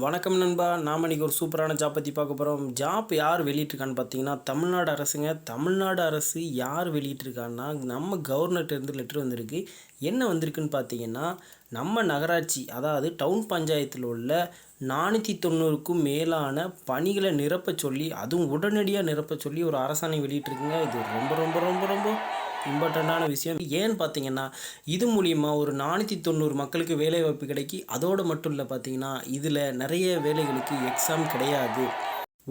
வணக்கம் நண்பா. நாம் இன்னைக்கு ஒரு சூப்பரான ஜாப் பற்றி பார்க்க போகிறோம் ஜாப் யார் வெளியிட்டிருக்கான்னு பார்த்தீங்கன்னா தமிழ்நாடு அரசுங்க. தமிழ்நாடு அரசு யார் வெளியிட்டிருக்காங்கன்னா நம்ம கவர்னர்ட்ட லெட்ரு லெட்டர் வந்திருக்கு. என்ன வந்திருக்குன்னு பார்த்தீங்கன்னா நம்ம நகராட்சி அதாவது டவுன் பஞ்சாயத்தில் உள்ள நானூற்றி தொண்ணூறுக்கும் மேலான பணிகளை நிரப்ப சொல்லி அதுவும் உடனடியாக நிரப்ப சொல்லி ஒரு அரசாணை வெளியிட்டிருக்குங்க. இது ரொம்ப ரொம்ப ரொம்ப ரொம்ப இம்பார்ட்டண்ட்டான விஷயம். ஏன்னு பார்த்தீங்கன்னா இது மூலியமாக ஒரு நானூற்றி தொண்ணூறு மக்களுக்கு வேலைவாய்ப்பு கிடைக்கி அதோடு மட்டும் இல்லை பார்த்தீங்கன்னா இதில் நிறைய வேலைகளுக்கு எக்ஸாம் கிடையாது.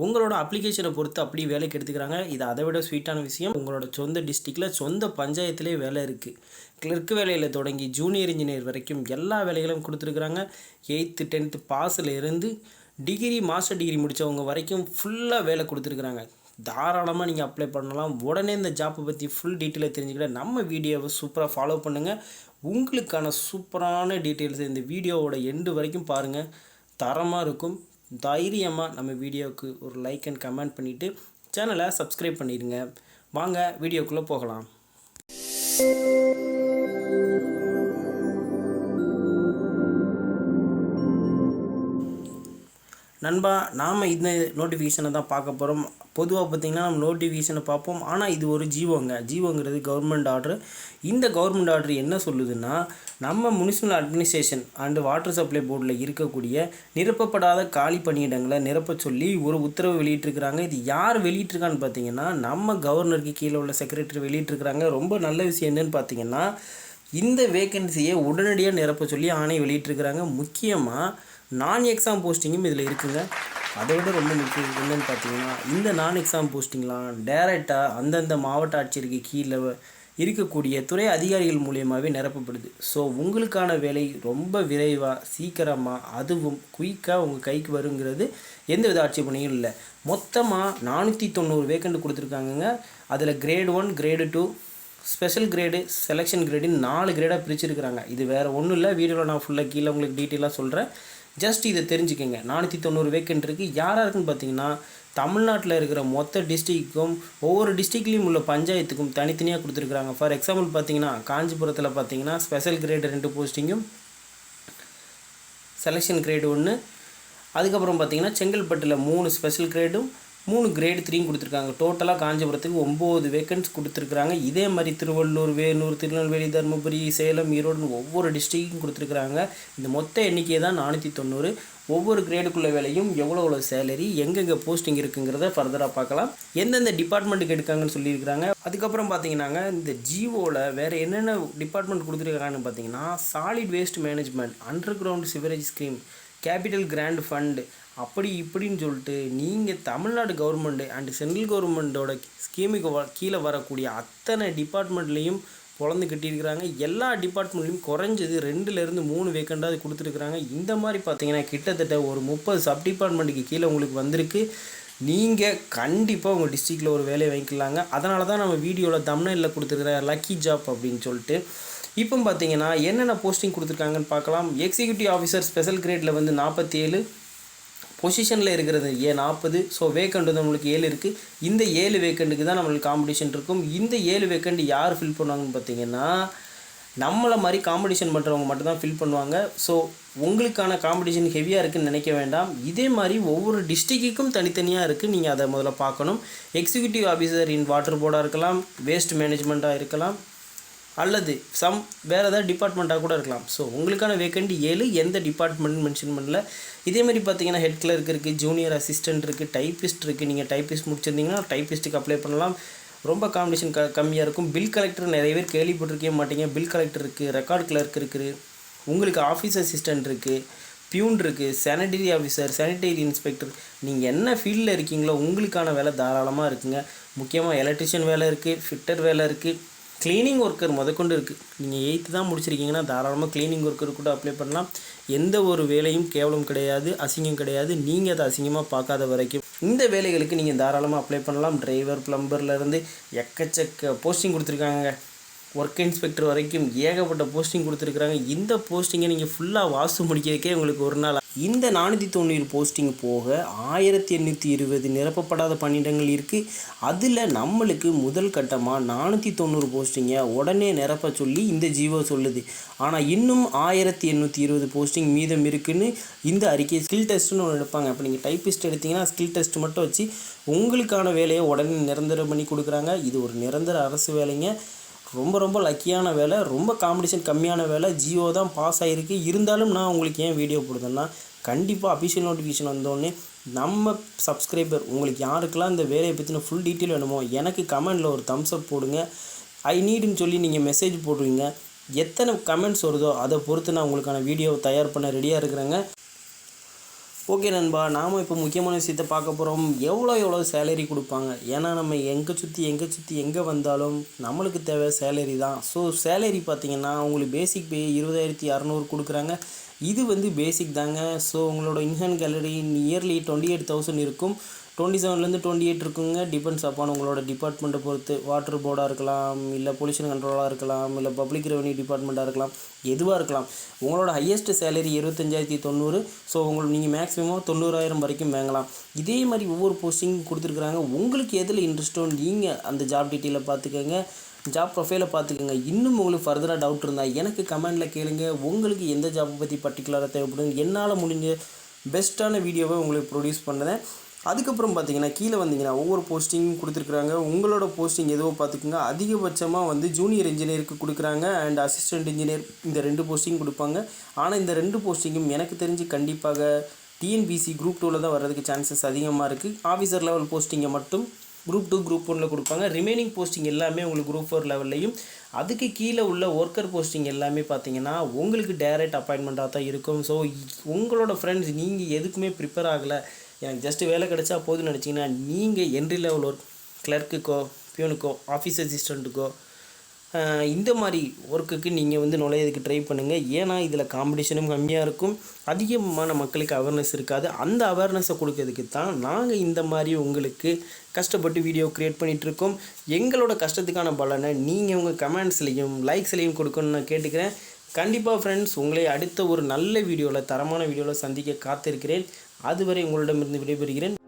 உங்களோட அப்ளிகேஷனை பொறுத்து அப்படி வேலைக்கு எடுத்துக்கிறாங்க. இது அதை விட ஸ்வீட்டான விஷயம். உங்களோட சொந்த டிஸ்ட்ரிக்டில் சொந்த பஞ்சாயத்திலே வேலை இருக்குது கிளர்க் வேலையில் தொடங்கி ஜூனியர் இன்ஜினியர் வரைக்கும் எல்லா வேலைகளும் கொடுத்துருக்குறாங்க. எயித்து டென்த்து பாஸில் இருந்து டிகிரி மாஸ்டர் டிகிரி முடித்தவங்க வரைக்கும் ஃபுல்லாக வேலை கொடுத்துருக்குறாங்க. தாராளமாக நீங்கள் அப்ளை பண்ணலாம். உடனே இந்த ஜாப்பை பற்றி ஃபுல் டீட்டெயிலை தெரிஞ்சுக்கிட்ட நம்ம வீடியோவை சூப்பராக ஃபாலோ பண்ணுங்கள் உங்களுக்கான சூப்பரான டீட்டெயில்ஸ் இந்த வீடியோவோட எண்டு வரைக்கும் பாருங்கள் தரமாக இருக்கும். தைரியமாக நம்ம வீடியோவுக்கு ஒரு லைக் அண்ட் கமெண்ட் பண்ணிவிட்டு சேனலை சப்ஸ்கிரைப் பண்ணிடுங்க. வாங்க வீடியோக்குள்ளே போகலாம். நண்பா நாம் இந்த நோட்டிஃபிகேஷனை தான் பார்க்க போகிறோம் பொதுவாக பார்த்திங்கன்னா நம்ம நோட்டிஃபிகேஷனை பார்ப்போம். ஆனால் இது ஒரு ஜீவோங்க. ஜீவோங்கிறது கவர்மெண்ட் ஆர்டர் இந்த கவர்மெண்ட் ஆர்டர் என்ன சொல்லுதுன்னா நம்ம municipal administration and water supply போர்டில் இருக்கக்கூடிய நிரப்பப்படாத காலி பணியிடங்களை நிரப்ப சொல்லி ஒரு உத்தரவு வெளியிட்டிருக்கிறாங்க. இது யார் வெளியிட்டிருக்கான்னு பார்த்தீங்கன்னா நம்ம கவர்னருக்கு கீழே உள்ள செக்ரட்டரி வெளியிட்டிருக்கிறாங்க. ரொம்ப நல்ல விஷயம் என்னன்னு பார்த்தீங்கன்னா இந்த வேக்கன்சியை உடனடியாக நிரப்ப சொல்லி ஆணை வெளியிட்டிருக்கிறாங்க. முக்கியமாக நான் எக்ஸாம் போஸ்டிங்கும் இதில் இருக்குங்க. அதை விட ரொம்ப முக்கியம் என்னன்னு பார்த்தீங்கன்னா இந்த நான் எக்ஸாம் போஸ்டிங்லாம் டைரெக்டாக அந்தந்த மாவட்ட ஆட்சியருக்கு கீழே இருக்கக்கூடிய துறை அதிகாரிகள் மூலியமாகவே நிரப்பப்படுது. ஸோ உங்களுக்கான வேலை ரொம்ப விரைவாக சீக்கிரமாக அதுவும் குயிக்காக உங்கள் கைக்கு வருங்கிறது எந்த வித ஆட்சேபனையும் இல்லை. மொத்தமாக நானூற்றி தொண்ணூறு வேக்கண்ட் கொடுத்துருக்காங்கங்க. அதில் grade one grade two special grade selection கிரேடுன்னு நாலு கிரேடாக பிரிச்சுருக்கிறாங்க. இது வேறு ஒன்றும் இல்லை. வீடியோவில் நான் ஃபுல்லாக கீழே உங்களுக்கு டீட்டெயிலாக சொல்கிறேன் ஜஸ்ட் இதை தெரிஞ்சுக்கோங்க. நானூற்றி தொண்ணூறு வேக்கண்ட் இருக்குது யாராக இருக்குன்னு பார்த்தீங்கன்னா தமிழ்நாட்டில் இருக்கிற மொத்த டிஸ்ட்ரிக்ட்க்கும் ஒவ்வொரு டிஸ்ட்ரிக்ட்லேயும் உள்ள பஞ்சாயத்துக்கும் தனித்தனியாக கொடுத்துருக்குறாங்க. ஃபார் எக்ஸாம்பிள் பார்த்தீங்கன்னா காஞ்சிபுரத்தில் பார்த்தீங்கன்னா ஸ்பெஷல் கிரேடு ரெண்டு போஸ்டிங்கும் செலெக்ஷன் கிரேடு ஒன்று அதுக்கப்புறம் பார்த்தீங்கன்னா செங்கல்பட்டில் மூணு ஸ்பெஷல் கிரேடும் மூணு கிரேடு த்ரீயும் கொடுத்துருக்காங்க. டோட்டலாக காஞ்சிபுரத்துக்கு ஒம்பது வேக்கன்ஸ் கொடுத்துருக்குறாங்க. இதே மாதிரி திருவள்ளூர் வேலூர் திருநெல்வேலி தருமபுரி சேலம் ஈரோடுன்னு ஒவ்வொரு டிஸ்ட்ரிக்கும் கொடுத்துருக்குறாங்க. இந்த மொத்த எண்ணிக்கை தான் நானூற்றி தொண்ணூறு. ஒவ்வொரு கிரேடுக்குள்ள வேலையும் எவ்வளோ எவ்வளோ சேலரி எங்கெங்கே போஸ்டிங் இருக்குங்கிறத ஃபர்தராக பார்க்கலாம். எந்தெந்த டிபார்ட்மெண்ட்டுக்கு எடுக்காங்கன்னு சொல்லியிருக்கிறாங்க. அதுக்கப்புறம் பார்த்தீங்கன்னாங்க இந்த ஜிஓவில் வேறு என்னென்ன டிபார்ட்மெண்ட் கொடுத்துருக்காங்கன்னு பார்த்தீங்கன்னா solid waste management underground sewerage scheme capital grant fund. அப்படி இப்படின்னு சொல்லிட்டு நீங்கள் தமிழ்நாடு கவர்மெண்ட்டு அண்டு சென்ட்ரல் கவர்மெண்ட்டோட ஸ்கீமுக்கு வ கீழே வரக்கூடிய அத்தனை டிபார்ட்மெண்ட்லேயும் பொழந்து கட்டியிருக்கிறாங்க. எல்லா டிபார்ட்மெண்ட்லையும் குறைஞ்சது ரெண்டுலேருந்து மூணு வேக்கண்டாவது கொடுத்துருக்குறாங்க. இந்த மாதிரி பார்த்தீங்கன்னா கிட்டத்தட்ட ஒரு முப்பது சப் டிபார்ட்மெண்ட்டுக்கு கீழே உங்களுக்கு வந்திருக்கு. நீங்கள் கண்டிப்பாக உங்கள் டிஸ்ட்ரிக்டில் ஒரு வேலையை வாங்கிக்கலாங்க. அதனால தான் நம்ம வீடியோவில் தமிழ்நிலையில் கொடுத்துருக்குற லக்கி ஜாப் அப்படின்னு சொல்லிட்டு இப்போ பார்த்தீங்கன்னா என்னென்ன போஸ்டிங் கொடுத்துருக்காங்கன்னு பார்க்கலாம். எக்ஸிக்யூட்டிவ் ஆஃபீஸர் ஸ்பெஷல் கிரேடில் வந்து நாற்பத்தி ஏழு பொசிஷனில் இருக்கிறது ஏ நாற்பது ஸோ வேக்கண்ட் வந்து நம்மளுக்கு ஏழு இருக்குது இந்த ஏழு வேக்கண்ட்டுக்கு தான் நம்மளுக்கு காம்படிஷன் இருக்கும். இந்த ஏழு வேக்கண்ட் யார் ஃபில் பண்ணுவாங்கன்னு பார்த்தீங்கன்னா நம்மளை மாதிரி காம்படிஷன் பண்ணுறவங்க மட்டும்தான் ஃபில் பண்ணுவாங்க. ஸோ உங்களுக்கான காம்படிஷன் ஹெவியாக இருக்குதுன்னு நினைக்க வேண்டாம். இதே மாதிரி ஒவ்வொரு டிஸ்ட்ரிக்ட்டுக்கும் தனித்தனியாக இருக்குது நீங்கள் அதை முதல்ல பார்க்கணும். எக்ஸிக்யூட்டிவ் ஆஃபீஸர் இன் வாட்டர் போர்டாக இருக்கலாம். வேஸ்ட் மேனேஜ்மெண்ட்டாக இருக்கலாம். அல்லது சம் வேறு ஏதாவது டிபார்ட்மெண்ட்டாக கூட இருக்கலாம். ஸோ உங்களுக்கான வேக்கண்ட் ஏழு எந்த டிபார்ட்மெண்ட் மென்ஷன் பண்ணல. இதே மாதிரி பார்த்தீங்கன்னா ஹெட் கிளர்க் இருக்குது ஜூனியர் அசிஸ்டன்ட் இருக்குது டைப்பிஸ்ட் இருக்குது நீங்கள் டைப்பிஸ்ட் முடிச்சிருந்தீங்கன்னா டைப்பிஸ்ட்டுக்கு அப்ளை பண்ணலாம். ரொம்ப காம்படிஷன் க கம்மியாக இருக்கும். பில் கலெக்டர் நிறைய பேர் கேள்விப்பட்டிருக்கவே மாட்டீங்க. பில் கலெக்டர் இருக்குது ரெக்கார்ட் கிளர்க் இருக்குது. உங்களுக்கு ஆஃபீஸ் அசிஸ்டன்ட் இருக்குது பியூன் இருக்குது சானிடரி ஆஃபீஸர் சானிடரி இன்ஸ்பெக்டர் நீங்கள் என்ன ஃபீல்டில் இருக்கீங்களோ உங்களுக்கான வேலை தாராளமாக இருக்குங்க. முக்கியமாக எலக்ட்ரிஷியன் வேலை இருக்குது ஃபிட்டர் வேலை இருக்குது க்ளீனிங் ஒர்க்கர் முதற்கொண்டு இருக்குது நீங்கள் எயித்து தான் முடிச்சிருக்கீங்கன்னா தாராளமாக க்ளீனிங் ஒர்க்கர் கூட அப்ளை பண்ணலாம். எந்த ஒரு வேலையும் கேவலம் கிடையாது அசிங்கம் கிடையாது. நீங்கள் அதை அசிங்கமாக பார்க்காத வரைக்கும் இந்த வேலைகளுக்கு நீங்கள் தாராளமாக அப்ளை பண்ணலாம். டிரைவர் ப்ளம்பர்லேருந்து எக்கச்சக்க போஸ்டிங் கொடுத்துருக்காங்க ஒர்க் இன்ஸ்பெக்டர் வரைக்கும் ஏகப்பட்ட போஸ்டிங் கொடுத்துருக்குறாங்க. இந்த போஸ்டிங்கை நீங்கள் ஃபுல்லாக வாசு முடிக்கிறதுக்கே உங்களுக்கு ஒரு நாள் இந்த நானூற்றி தொண்ணூறு போஸ்டிங் போக ஆயிரத்தி எண்ணூற்றி இருபது நிரப்பப்படாத பணியிடங்கள் இருக்குது அதில் நம்மளுக்கு முதல் கட்டமாக நானூற்றி தொண்ணூறு போஸ்டிங்கை உடனே நிரப்ப சொல்லி இந்த ஜீவோ சொல்லுது. ஆனால் இன்னும் ஆயிரத்தி எண்ணூற்றி இருபது போஸ்டிங் மீதம் இருக்குன்னு இந்த அறிக்கை ஸ்கில் டெஸ்ட்டுன்னு ஒன்று எடுப்பாங்க. இப்போ நீங்கள் டைப்பிஸ்ட் எடுத்தீங்கன்னா ஸ்கில் டெஸ்ட் மட்டும் வச்சு உங்களுக்கான வேலையை உடனே நிரந்தரம் பண்ணி கொடுக்குறாங்க. இது ஒரு நிரந்தர அரசு வேலைங்க. ரொம்ப ரொம்ப லக்கியான வேலை ரொம்ப காம்படிஷன் கம்மியான வேலை ஜியோ தான் பாஸ் ஆகிருக்கு இருந்தாலும் நான் உங்களுக்கு ஏன் வீடியோ போடுறேன்னா கண்டிப்பாக அஃபிஷியல் நோட்டிஃபிகேஷன் வந்தோடனே நம்ம சப்ஸ்கிரைபர் உங்களுக்கு யாருக்கெல்லாம் இந்த வேலையை பற்றின ஃபுல் டீட்டெயில் வேணுமோ எனக்கு கமெண்டில் ஒரு தம்ஸ் அப் போடுங்க. ஐ நீடுன்னு சொல்லி நீங்கள் மெசேஜ் போடுவீங்க எத்தனை கமெண்ட்ஸ் வருதோ அதை பொறுத்து நான் உங்களுக்கான வீடியோவை தயார் பண்ண ரெடியாக இருக்கிறேங்க. ஓகே நண்பா நாம் இப்போ முக்கியமான விஷயத்தை பார்க்க போகிறோம் எவ்வளோ எவ்வளோ சேலரி கொடுப்பாங்க? ஏன்னா நம்ம எங்கே சுற்றி எங்கே சுற்றி எங்கே வந்தாலும் நம்மளுக்கு தேவை சேலரி தான். ஸோ சேலரி பார்த்தீங்கன்னா உங்களுக்கு பேசிக் பே இருபதாயிரத்தி அறநூறு கொடுக்குறாங்க. இது வந்து பேசிக் தாங்க. ஸோ உங்களோட in hand salary yearly twenty eight thousand இருக்கும். டுவெண்ட்டி செவன்லேருந்து டுவெண்ட்டி எயிட் இருக்குங்க. டிபெண்ட்ஸ் அப்பான் உங்களோட டிபார்ட்மெண்ட்டை பொறுத்து. வாட்டர் போர்டாக இருக்கலாம் இல்லை பொல்யூஷன் கண்ட்ரோலாக இருக்கலாம் இல்லை பப்ளிக் ரெவன்யூ டிபார்ட்மெண்ட்டாக இருக்கலாம். எதுவாக இருக்கலாம். உங்களோட ஹையஸ்ட் சேலரி இருபத்தஞ்சாயிரத்தி தொண்ணூறு. ஸோ உங்களுக்கு நீங்கள் மேக்ஸிமம் தொண்ணூறாயிரம் வரைக்கும் வாங்கலாம். இதே மாதிரி ஒவ்வொரு போஸ்டிங் கொடுத்துருக்குறாங்க. உங்களுக்கு எதில் இன்ட்ரெஸ்ட்டோ நீங்கள் அந்த ஜாப் டீட்டெயிலை பார்த்துக்கோங்க. ஜாப் ப்ரொஃபைலை பார்த்துக்கோங்க. இன்னும் உங்களுக்கு ஃபர்தராக டவுட் இருந்தால் எனக்கு கமெண்டில் கேளுங்க. உங்களுக்கு எந்த ஜாப்பை பற்றி பர்டிகுலராக தேவைப்படும் என்னால் முடிஞ்ச பெஸ்ட்டான வீடியோவை உங்களுக்கு ப்ரொடியூஸ் பண்ணுறேன். அதுக்கப்புறம் பார்த்தீங்கன்னா கீழே வந்தீங்கன்னா ஒவ்வொரு போஸ்டிங் கொடுத்துருக்குறாங்க. உங்களோட போஸ்டிங் எதுவோ பார்த்துக்குங்க. அதிகபட்சமாக வந்து ஜூனியர் இன்ஜினியருக்கு கொடுக்குறாங்க. அண்ட் அசிஸ்டன்ட் இன்ஜினியர் இந்த ரெண்டு போஸ்டிங் கொடுப்பாங்க. ஆனால் இந்த ரெண்டு போஸ்டிங்கும் எனக்கு தெரிஞ்சு கண்டிப்பாக டிஎன்பிசி குரூப் டூவில் தான் வர்றதுக்கு சான்சஸ் அதிகமாக இருக்குது ஆஃபீஸர் லெவல் போஸ்டிங்கை மட்டும் குரூப் டூ குரூப் ஒன்றில் கொடுப்பாங்க. ரிமைனிங் போஸ்டிங் எல்லாமே உங்களுக்கு குரூப் ஃபோர் லெவல்லையும் அதுக்கு கீழே உள்ள ஒர்க்கர் போஸ்டிங் எல்லாமே பார்த்தீங்கன்னா உங்களுக்கு டைரக்ட் அப்பாயின்மெண்ட்டாக தான் இருக்கும். ஸோ உங்களோட ஃப்ரெண்ட்ஸ் நீங்கள் எதுக்குமே ப்ரிப்பேர் ஆகலை. எனக்கு ஜஸ்ட்டு வேலை கிடைச்சா போதும்னு நினச்சிங்கன்னா நீங்கள் என்ட்ரி லெவல் ஒர்க் கிளர்க்குக்கோ பியூனுக்கோ ஆஃபீஸ் அசிஸ்டண்ட்டுக்கோ இந்த மாதிரி ஒர்க்குக்கு நீங்கள் வந்து நுழையதுக்கு ட்ரை பண்ணுங்கள் ஏன்னா இதில் காம்படிஷனும் கம்மியாக இருக்கும். அதிகமான மக்களுக்கு அவேர்னஸ் இருக்காது. அந்த அவேர்னஸை கொடுக்கறதுக்கு தான் நாங்கள் இந்த மாதிரி உங்களுக்கு கஷ்டப்பட்டு வீடியோ க்ரியேட் பண்ணிகிட்ருக்கோம் எங்களோட கஷ்டத்துக்கான பலனை நீங்கள் உங்கள் கமெண்ட்ஸ்லேயும் லைக்ஸ்லேயும் கொடுக்கணும்னு நான் கேட்டுக்கிறேன். கண்டிப்பாக ஃப்ரெண்ட்ஸ் உங்களை அடுத்த ஒரு நல்ல வீடியோவில் தரமான வீடியோவில் சந்திக்க காத்திருக்கிறேன். அதுவரை உங்களிடமிருந்து விடைபெறுகிறேன்.